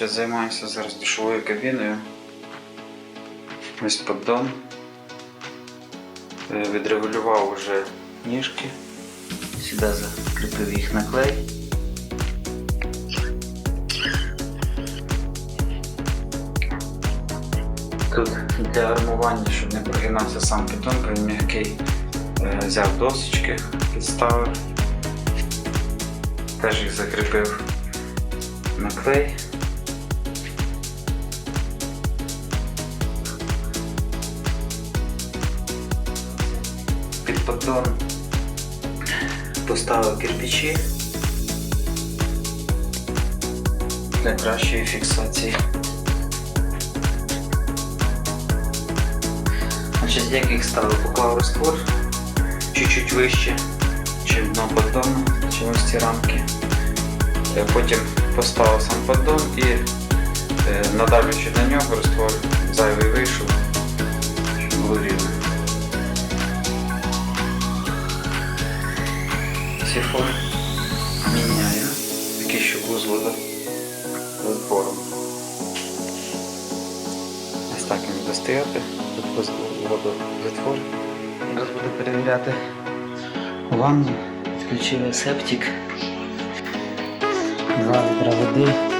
Зараз займаюся зараз душовою кабіною. Ось поддон. Е, Відрегулював уже ніжки. Сюди закріпив їх на клей. Тут для армування, щоб не прогинався сам піддон, бо він м'який. Е, Взяв досочки, підставив. Теж їх закріпив на клей. Під поддон поставив кирпичі для кращої фіксації. Значить, як їх ставив, поклав раствор чуть-чуть вище, чим дно поддону, чим ось ці рамки. Е, Потім поставив сам поддон і е, надавлюючи на нього раствор зайвий вийшов, Сифон міняю, такий ще вуз водозбором. Ось так він буде стояти, тут затвор. Зараз буду перевіряти ванну, включили септик, два літра води.